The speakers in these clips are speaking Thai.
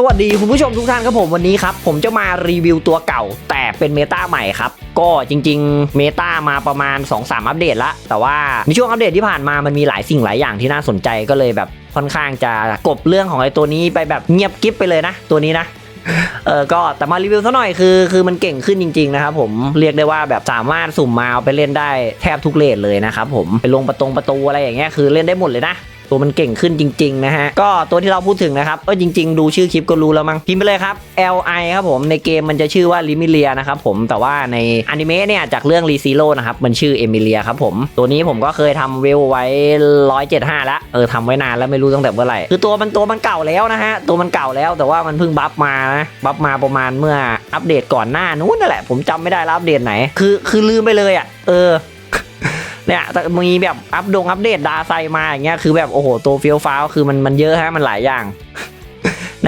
สวัสดีคุณผู้ชมทุกท่านครับผมวันนี้ครับ ผมจะมารีวิวตัวเก่า แต่เป็นเมตาใหม่ครับ ก็จริงๆเมตามาประมาณ 2-3 อัปเดตละ แต่ว่าในช่วงอัปเดตที่ผ่านมามันมีหลายสิ่งหลายอย่างที่น่าสนใจก็เลยแบบค่อนข้างจะกบเรื่องของไอ้ตัวนี้ไปแบบเงียบกิ๊บไปเลยนะ ตัวนี้นะเออ ก็แต่มารีวิวซะหน่อยคือคือมันเก่งขึ้นจริง ๆ นะครับผมเรียกได้ว่าแบบสามารถสุ่มมาเอาไปเล่นได้แทบทุกเลนเลยนะครับผมไปลงประตงประตูอะไรอย่างเงี้ยคือเล่นได้หมดเลยนะ ตัวมันเก่งขึ้นจริงๆนะฮะก็ตัวที่เราพูดถึงนะครับเออจริง ๆ ดูชื่อคลิปก็รู้แล้วมั้งพิมพ์ไปเลยครับ L I ครับผมในเกมมันจะชื่อว่าลิมิเลียนะครับผมแต่ว่าในอนิเมะเนี่ยจากเรื่องรีซีโร่นะครับมันชื่อเอมิเลียครับผมตัวนี้ผมก็เคยทำเวลไว้ 175 แล้วเออทำไว้นานแล้วไม่รู้ตั้งแต่เมื่อไหร่คือตัวมันตัวมันเก่าแล้วนะฮะตัวมันเก่าแล้วแต่ว่ามันเพิ่งบัฟมานะบัฟมาประมาณเมื่ออัปเดตก่อนหน้านู้นนั่นแหละผมจำไม่ได้แล้วอัปเดตไหนคือคือลืมไปเลยอะเออ เนี่ยแต่มีแบบอัปดงอัปเดตดาไซมาอย่างเงี้ยคือแบบโอ้โหตัวเฟี้ยวฟ้าวคือมันมันเยอะฮะมันหลายอย่าง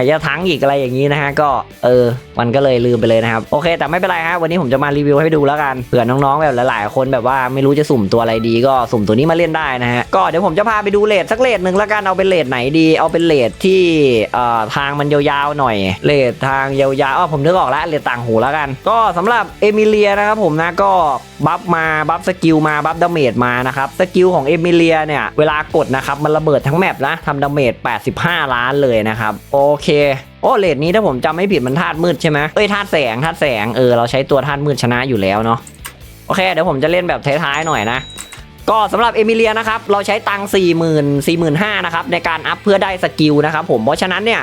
นจะทั้งอีกอะไรอย่างนี้นะฮะก็เออมันก็เลยลืมไปเลยนะครับโอเค แต่ไม่เป็นไรฮะวันนี้ผมจะมารีวิวให้ดูแล้วกันเผื่อน้องๆแบบหลายๆ คนแบบว่าไม่รู้จะสุ่มตัวอะไรดีก็สุ่มตัวนี้มาเล่นได้นะฮะก็เดี๋ยวผมจะพาไปดูเลทสักเลทหนึ่งแล้วกันเอาเป็นเลทไหนดี เอาเป็นเลทที่เอ่อทางมันยาวๆหน่อยเลททางยาวๆอ๋อผมนึกออกแล้วเลทต่างหูแล้วกัน ก็สำหรับเอมิเลียนะครับผมนะก็บัฟมาบัฟสกิลมาบัฟดาเมจมานะครับสกิลของเอมิเลียเนี่ยเวลากดนะครับมันระเบิดทั้งแมปนะทำดาเมจ85 ล้านเลยนะครับโอเคโอ้เลดนี้ถ้าผมจำไม่ผิดมันธาตุมืดใช่ไหมเอ้ยธาตุแสงธาตุแสงเออเราใช้ตัวธาตุมืดชนะอยู่แล้วเนาะโอเคเดี๋ยวผมจะเล่นแบบท้ายๆหน่อยนะก็สำหรับเอมิเลียนะครับเราใช้ตังค์4 0 0 0 0 4 5 0 0นะครับในการอัพเพื่อได้สกิลนะครับผมเพราะฉะนั้นเนี่ย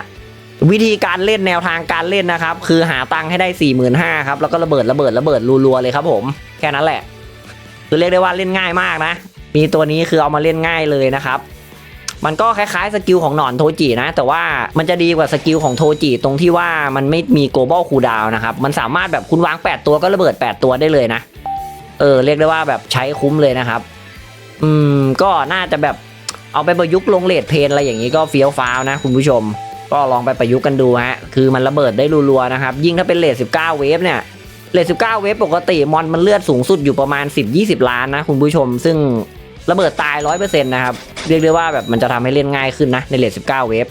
วิธีการเล่นแนวทางการเล่นนะครับ คือหาตังค์ให้ได้ 4 5 0 0 0ครับแล้วก็ระเบิดระเบิดระเบิดรัวๆเลยครับผมแค่นั้นแหละคือเรียกได้ว่าเล่นง่ายมากนะ มีตัวนี้คือเอามาเล่นง่ายเลยนะครับ มันก็คล้ายๆสกิลของหนอนโทจินะ แต่ว่ามันจะดีกว่าสกิลของโทจิตรงที่ว่ามันไม่มี global cooldown นะครับ มันสามารถแบบคุณวาง 8 ตัวก็ระเบิด 8 ตัวได้เลยนะ เออ เรียกได้ว่าแบบใช้คุ้มเลยนะครับ อืม ก็น่าจะแบบเอาไปประยุกต์ลงเลดเพนอะไรอย่างนี้ก็เฟี้ยวฟ้าวนะคุณผู้ชม ก็ลองไปประยุกต์กันดูฮะ คือมันระเบิดได้รัวๆนะครับ ยิ่งถ้าเป็นเลด19 เวฟเนี่ยเลท19 เวฟปกติมอนมันเลือดสูงสุดอยู่ประมาณ 10-20 ล้านนะคุณผู้ชม ซึ่ง ระเบิดตาย100%นะครับ เรียกได้ว่าแบบมันจะทำให้เล่นง่ายขึ้นนะในเลท19เวฟ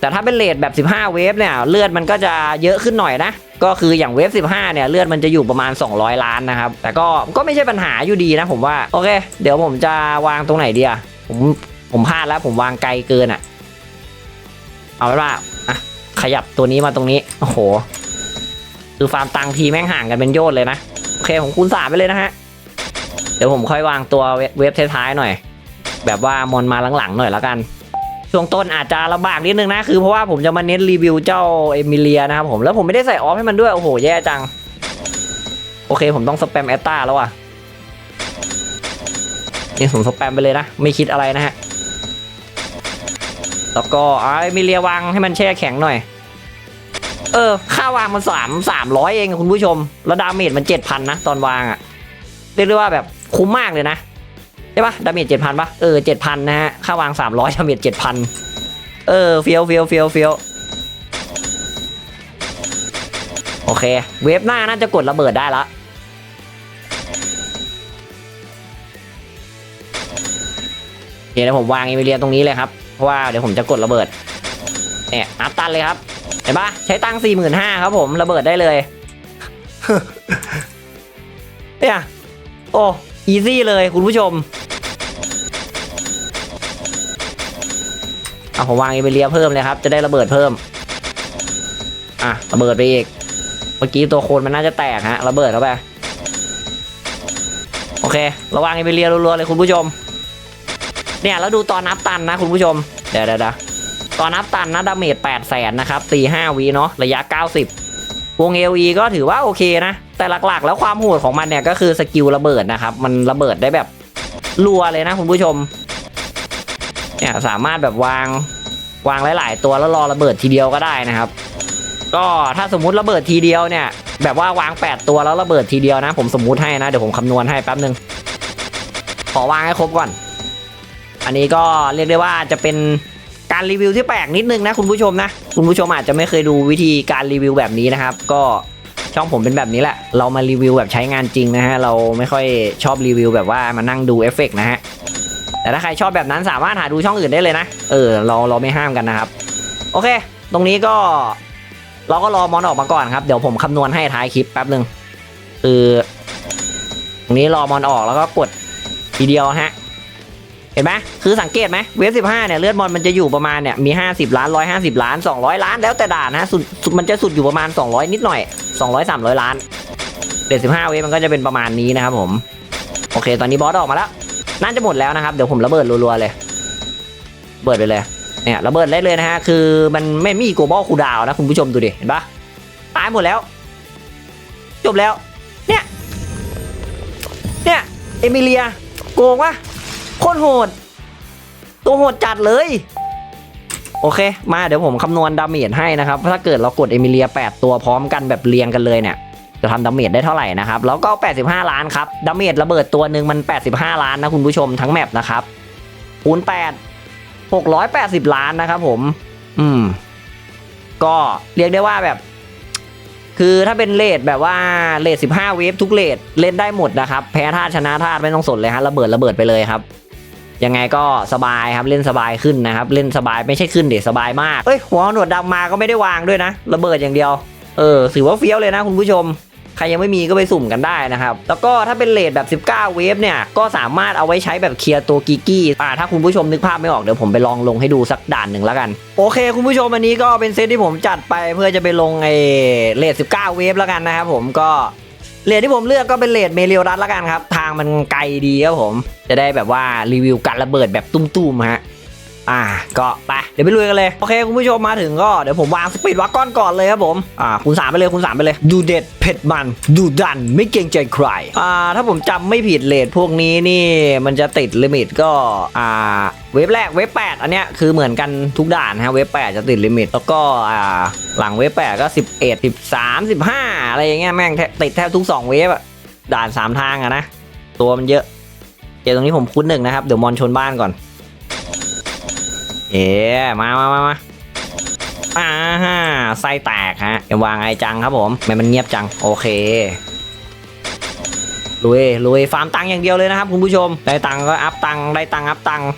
แต่ถ้าเป็นเลทแบบ15เวฟเนี่ยเลือดมันก็จะเยอะขึ้นหน่อยนะ ก็คืออย่างเวฟ15เนี่ยเลือดมันจะอยู่ประมาณ 200 ล้านนะครับ แต่ก็ก็ไม่ใช่ปัญหาอยู่ดีนะผมว่า โอเค เดี๋ยวผมจะวางตรงไหนดีอะผมผมพลาดแล้วผมวางไกลเกินอะเอาไว้ว่าอะขยับตัวนี้มาตรงนี้ โอ้โห คือฟาร์มตังทีแม่งห่างกันเป็นโยชน์เลยนะ โอเคผมคูณสามไปเลยนะฮะ เดี๋ยวผมค่อยวางตัวเว็บท้ายๆหน่อย แบบว่ามอนมาหลังๆหน่อยแล้วกัน ช่วงต้นอาจจะลำบากนิดนึงนะ คือเพราะว่าผมจะมาเน้นรีวิวเจ้าเอมิเลียนะครับผมแล้วผมไม่ได้ใส่ออฟให้มันด้วย โอ้โห แย่จัง โอเค ผมต้องสแปมแอตตาแล้วอะนี่ผมสแปมไปเลยนะ ไม่คิดอะไรนะฮะ แล้วก็เอาเอมิเลียวางให้มันแช่แข็งหน่อย เออ ค่าวางมันสามสามร้อยเองคุณผู้ชม แล้วดาเมจมันเจ็ดพันนะ ตอนวางอะเรียกได้ว่าแบบ คุ้มมากเลยนะใช่ปะดาเมจเจ็ดพันปะเออเจ็ดพันนะฮะค่าวางสามร้อยดาเมจเจ็ดพันเออเฟียวเฟียวเฟียวเฟียวโอเค เวฟหน้าน่าจะกดระเบิดได้ละเดี๋ยวผมวางเอมิเลียตรงนี้เลยครับ เพราะว่าเดี๋ยวผมจะกดระเบิดเนี่ยอัพตันเลยครับเห็นปะใช้ตังค์สี่หมื่นห้าครับผมระเบิดได้เลยเนี่ยโอ้ อีซี่เลยคุณผู้ชมเอาผมวางเอเบเรียเพิ่มเลยครับ จะได้ระเบิดเพิ่ม อะ ระเบิดไปอีก เมื่อกี้ตัวโคนมันน่าจะแตกฮะ ระเบิดเข้าไป โอเค ระวังเอเบเรียรัวๆเลยคุณผู้ชม เนี่ยแล้วดูตอนนับตันนะคุณผู้ชม เดี๋ยวเดี๋ยวเดี๋ยวตอนนับตันนะดาเมจ8แสนนะครับตี5วีเนาะ ระยะ90 วง LE ก็ถือว่าโอเคนะ แต่หลักๆ แล้วความโหดของมันเนี่ยก็คือสกิลระเบิดนะครับ มันระเบิดได้แบบรัวเลยนะคุณผู้ชม เนี่ยสามารถแบบวางวางหลาย ๆ ตัวแล้วรอระเบิดทีเดียวก็ได้นะครับ ก็ถ้าสมมุติระเบิดทีเดียวเนี่ย แบบว่าวาง 8 ตัวแล้วระเบิดทีเดียวนะ ผมสมมุติให้นะ เดี๋ยวผมคำนวณให้แป๊บนึง ขอวางให้ครบก่อน อันนี้ก็เรียกได้ว่าจะเป็น การรีวิวที่แปลกนิดนึงนะคุณผู้ชมนะคุณผู้ชมอาจจะไม่เคยดูวิธีการรีวิวแบบนี้นะครับ ก็ช่องผมเป็นแบบนี้แหละ เรามารีวิวแบบใช้งานจริงนะฮะเราไม่ค่อยชอบรีวิวแบบว่ามานั่งดูเอฟเฟกต์นะฮะแต่ถ้าใครชอบแบบนั้นสามารถหาดูช่องอื่นได้เลยนะ เออเราเราไม่ห้ามกันนะครับ โอเค ตรงนี้ก็ เราก็รอมอนออกมาก่อนครับ เดี๋ยวผมคำนวณให้ท้ายคลิปแป๊บหนึ่งคือตรงนี้รอมอนออกแล้วก็กดทีเดียวฮะ เห็นไหมคือสังเกตไหมเวฟสิบห้าเนี่ยเลือดมอนมันจะอยู่ประมาณเนี่ยมี 50 ล้าน 150 ล้าน 200 ล้านแล้วแต่ด่านนะสุดมันจะสุดอยู่ประมาณ 200 นิดหน่อย 200 300 ล้านเดสิบห้าเวฟมันก็จะเป็นประมาณนี้นะครับผม โอเค ตอนนี้บอสออกมาแล้วน่าจะหมดแล้วนะครับเดี๋ยวผมระเบิดรัวๆเลยเบิดไปเลยเนี่ยระเบิดได้เลยนะฮะคือมันไม่มีโกลบอลคูดาวนะคุณผู้ชมดูดิเห็นปะตายหมดแล้ว จบแล้ว เนี่ยเนี่ยเอมิเลียโกงวะ โคตรโหด ตัวโหดจัดเลย โอเค มาเดี๋ยวผมคำนวณดาเมจให้นะครับ ถ้าเกิดเรากดเอมิเลีย 8 ตัวพร้อมกันแบบเรียงกันเลยเนี่ย จะทำดาเมจได้เท่าไหร่นะครับ แล้วก็ 85 ล้านครับ ดาเมจระเบิดตัวหนึ่งมัน 85 ล้านนะคุณผู้ชมทั้งแมปนะครับคูณ8 680 ล้านนะครับผม อืม ก็เรียกได้ว่าแบบคือถ้าเป็นเลทแบบว่าเลท15 เวฟทุกเลทเล่นได้หมดนะครับ แพ้ธาตุชนะธาตุไม่ต้องสนเลยฮะระเบิดระเบิดไปเลยครับ ยังไงก็สบายครับเล่นสบายขึ้นนะครับ เล่นสบายไม่ใช่ขึ้นเด็สบายมากเอ้ยหัวหนวดดำมาก็ไม่ได้วางด้วยนะ ระเบิดอย่างเดียว เออถือว่าเฟี้ยวเลยนะคุณผู้ชมใครยังไม่มีก็ไปสุ่มกันได้นะครับ แล้วก็ถ้าเป็นเลทแบบ 19 เวฟเนี่ย ก็สามารถเอาไว้ใช้แบบเคลียร์ตัวกิกกี้อ่าถ้าคุณผู้ชมนึกภาพไม่ออกเดี๋ยวผมไปลองลงให้ดูสักด่านหนึ่งแล้วกัน โอเค คุณผู้ชมอันนี้ก็เป็นเซตที่ผมจัดไปเพื่อจะไปลงไอ้เลท19 เวฟแล้วกันนะครับผมก็ เลทที่ผมเลือกก็เป็นเลทเมเรียลดัตละกันครับ ทางมันไกลดีครับผม จะได้แบบว่ารีวิวการระเบิดแบบตุ้มๆฮะ อ่า ก็ไป เดี๋ยวไปลุยกันเลยโอเคคุณผู้ชมมาถึงก็เดี๋ยวผมวางสปีดวักก้อนก่อนเลยครับผมอ่าคุณสามไปเลยคุณสามไปเลยดูเด็ดเผ็ดมันดูดันไม่เกรงใจใครอ่าถ้าผมจำไม่ผิดเลทพวกนี้นี่มันจะติดลิมิตก็อ่าเว็บแรกเว็บแปดอันเนี้ยคือเหมือนกันทุกด่านฮะเว็บแปดจะติดลิมิต แล้วก็อ่าหลังเว็บแปดก็สิบเอ็ดสิบสามสิบห้าอะไรอย่างเงี้ยแม่งติดแทบทุกสองเว็บอะด่านสามทางอะนะ ตัวมันเยอะเดี๋ยวตรงนี้ผมคุ้นหนึ่งนะครับ เดี๋ยวมอนชนบ้านก่อน เอ๋มามามามาอ่าฮะไส้แตกฮะเดี๋ยวางไอจังครับผมไม่มันเงียบจัง โอเคลุยลุยฟาร์มตังค์อย่างเดียวเลยนะครับคุณผู้ชม ได้ตังค์ก็อัพตังค์ได้ตังค์อัพตังค์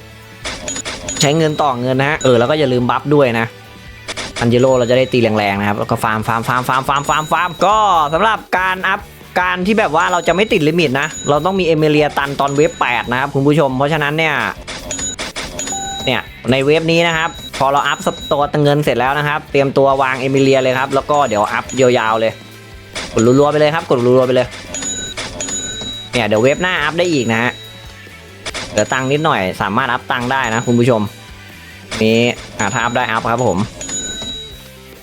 ใช้เงินต่อเงินนะฮะเออแล้วก็อย่าลืมบัฟด้วยนะอันเจโร่เราจะได้ตีแรงๆนะครับแล้วก็ฟาร์มฟาร์มฟาร์มฟาร์มฟาร์มฟาร์มฟาร์มก็สำหรับการอัพการที่แบบว่าเราจะไม่ติดลิมิตนะ เราต้องมีเอเมเลียตันตอนเวฟ8นะครับคุณผู้ชม เพราะฉะนั้นเนี่ย เนี่ยในเว็บนี้นะครับ พอเราอัพตัวเงินเสร็จแล้วนะครับ เตรียมตัววางเอมิเลียเลยครับแล้วก็เดี๋ยวอัพยาวๆเลย กดรัวๆไปเลยครับ กดรัวๆไปเลย เนี่ยเดี๋ยวเว็บหน้าอัพได้อีกนะฮะเหลือตังค์นิดหน่อย สามารถอัพตังค์ได้นะคุณผู้ชม นี้อ่าถ้าอัพได้อัพครับผม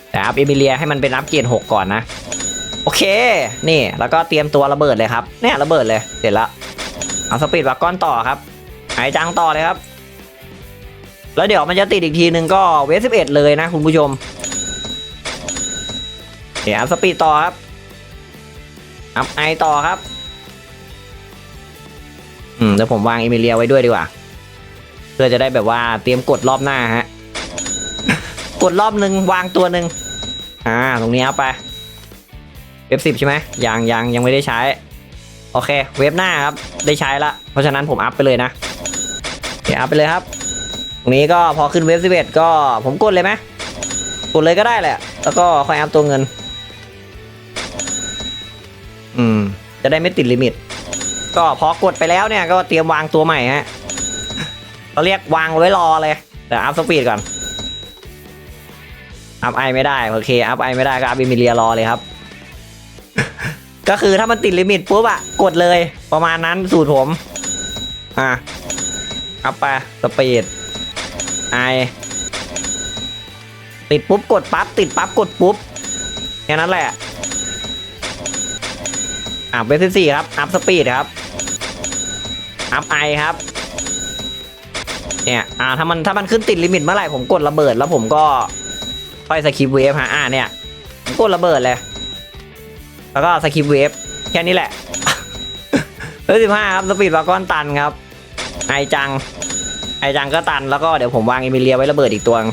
แต่อัพเอมิเลียให้มันเป็นอัพเกียร์หกก่อนนะ โอเค นี่แล้วก็เตรียมตัวระเบิดเลยครับเนี่ยระเบิดเลยเสร็จแล้วเอาสปีดวักอนต่อครับหายจังต่อเลยครับ แล้วเดี๋ยวมันจะติดอีกทีนึงก็เวฟสิบเอ็ดเลยนะคุณผู้ชมเดี๋ยวอัพสปีดต่อครับ อัพไอต่อครับ อืมเดี๋ยวผมวางเอมิเลียไว้ด้วยดีกว่า เพื่อจะได้แบบว่าเตรียมกดรอบหน้าฮะ กดรอบหนึ่งวางตัวหนึ่งอ่า ตรงนี้เอาไป เว็บสิบใช่ไหมยังยังยังไม่ได้ใช้ โอเค เว็บหน้าครับ ได้ใช้ละ เพราะฉะนั้นผมอัพไปเลยนะเดี๋ยวอัพไปเลยครับ ตรงนี้ก็พอขึ้นเว็บสิบเอ็ดก็ผมกดเลยไหมกดเลยก็ได้แหละ แล้วก็ค่อยอัพตัวเงิน อืม จะได้ไม่ติดลิมิต ก็พอกดไปแล้วเนี่ยก็เตรียมวางตัวใหม่ฮะเราเรียกวางไว้รอเลยแต่อัพสปีดก่อน อัพไอไม่ได้ โอเค อัพไอไม่ได้ก็อัพอิมิเลียรอเลยครับ ก็คือถ้ามันติดลิมิตปุ๊บอะกดเลยประมาณนั้นสูตรผม อะ อัพไปสปีด ไอติดปุ๊บกดปั๊บติดปั๊บกดปุ๊บแค่นั้นแหละอะเวฟสิบสี่ครับอัพสปีดครับอัพไอครับเนี่ยอ่าถ้ามันถ้ามันขึ้นติดลิมิตเมื่อไหร่ผมกดระเบิดแล้วผมก็ค่อยสกิปเวฟฮะอ่าเนี่ยกดระเบิดเลย แล้วก็สกิปเวฟแค่นี้แหละเวฟสิบห้าครับสปีดวากอนตันครับไอจัง อจังก็ตันแล้วก็เดี๋ยวผมวางเอมิเลียไว้ระเบิดอีกตัวนึง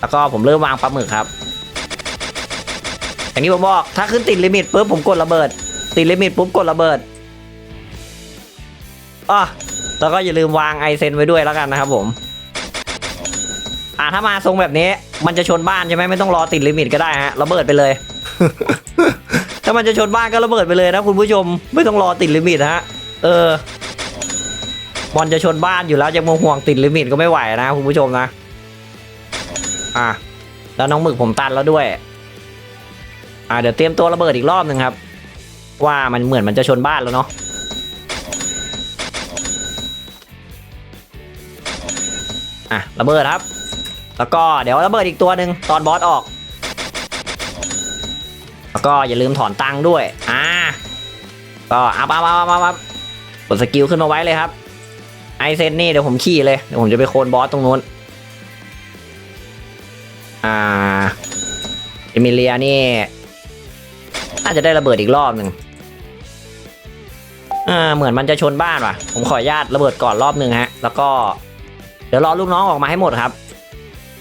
แล้วก็ผมเริ่มวางปลาหมึกครับ อย่างที่ผมบอกถ้าขึ้นติดลิมิตปุ๊บผมกดระเบิด ติดลิมิตปุ๊บกดระเบิดอะแล้วก็อย่าลืมวางไอเซนไว้ด้วยแล้วกันนะครับผมอ่าถ้ามาทรงแบบนี้ มันจะชนบ้านใช่ไหมไม่ต้องรอติดลิมิตก็ได้ฮะระเบิดไปเลย ถ้ามันจะชนบ้านก็ระเบิดไปเลยนะคุณผู้ชมไม่ต้องรอติดลิมิตฮะ เออ บอลจะชนบ้านอยู่แล้วจะมาห่วงติดลิมิตก็ไม่ไหวนะคุณผู้ชมนะ อะแล้วน้องหมึกผมตันแล้วด้วย อะเดี๋ยวเตรียมตัวระเบิดอีกรอบหนึ่งครับ ว่ามันเหมือนมันจะชนบ้านแล้วเนาะอะระเบิดครับ แล้วก็เดี๋ยวระเบิดอีกตัวหนึ่งตอนบอสออก แล้วก็อย่าลืมถอนตังค์ด้วย อ่าก็อัพอัพอัพอัพอัพกดสกิลขึ้นมาไว้เลยครับ ไอเซนนี่เดี๋ยวผมขี่เลย เดี๋ยวผมจะไปโคนบอสตรงนู้น อ่า เอมิเลียนี่ น่าจะได้ระเบิดอีกรอบหนึ่งอ่าเหมือนมันจะชนบ้านว่ะ ผมขออนุญาตระเบิดก่อนรอบหนึ่งฮะ แล้วก็ เดี๋ยวรอลูกน้องออกมาให้หมดครับ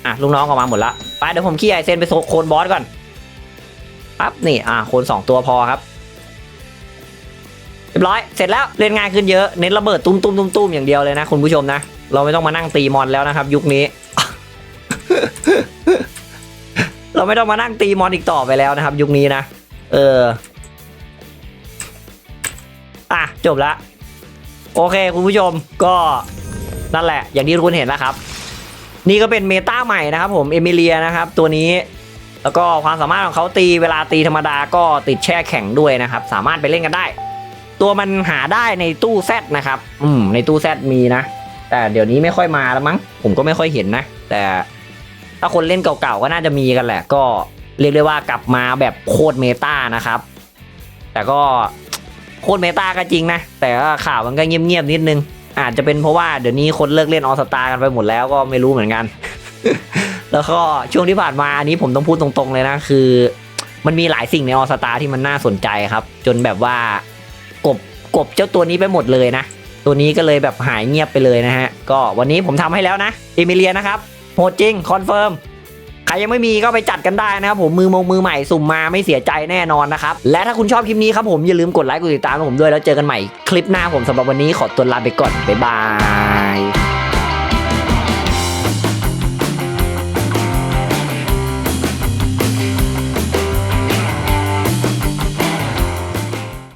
อะลูกน้องออกมาหมดละ ไปเดี๋ยวผมขี่ไอเซนไปโคนบอสก่อน ปั๊บนี่ อ่าโคนสองตัวพอครับ ยบร้อย เสร็จแล้วเล่นง่ายขึ้นเยอะ เน้นระเบิดตุ้มตุ้มตุ้มตุ้มอย่างเดียวเลยนะคุณผู้ชมนะ เราไม่ต้องมานั่งตีมอนแล้วนะครับ ยุคนี้ เราไม่ต้องมานั่งตีมอนอีกต่อไปแล้วนะครับ ยุคนี้นะ เออ อะ จบละ โอเค คุณผู้ชมก็นั่นแหละ อย่างที่คุณเห็นแล้วครับ นี่ก็เป็นเมตาใหม่นะครับผม เอมิเลียนะครับ ตัวนี้แล้วก็ความสามารถของเขาตีเวลาตีธรรมดาก็ติดแช่แข็งด้วยนะครับ สามารถไปเล่นกันได้ ตัวมันหาได้ในตู้แซดนะครับ อืมในตู้แซดมีนะ แต่เดี๋ยวนี้ไม่ค่อยมาแล้วมั้ง ผมก็ไม่ค่อยเห็นนะ แต่ถ้าคนเล่นเก่าๆก็น่าจะมีกันแหละ ก็เรียกได้ว่ากลับมาแบบโคตรเมตานะครับ แต่ก็โคตรเมตาก็จริงนะ แต่ว่าข่าวมันก็เงียบๆนิดนึง อาจจะเป็นเพราะว่าเดี๋ยวนี้คนเลิกเล่นออสตากันไปหมดแล้วก็ไม่รู้เหมือนกัน แล้วก็ช่วงที่ผ่านมาอันนี้ผมต้องพูดตรงๆเลยนะคือ มันมีหลายสิ่งในออสตาที่มันน่าสนใจครับ จนแบบว่า กบเจ้าตัวนี้ไปหมดเลยนะ ตัวนี้ก็เลยแบบหายเงียบไปเลยนะฮะ ก็วันนี้ผมทำให้แล้วนะเอมิเลียนะครับโหดจริงคอนเฟิร์มใครยังไม่มีก็ไปจัดกันได้นะครับผมมือมงมือใหม่สุ่มมาไม่เสียใจแน่นอนนะครับ และถ้าคุณชอบคลิปนี้ครับผมอย่าลืมกดไลค์กดติดตามผมด้วยแล้วเจอกันใหม่คลิปหน้าผมสำหรับวันนี้ขอตัวลาไปก่อนบ๊ายบาย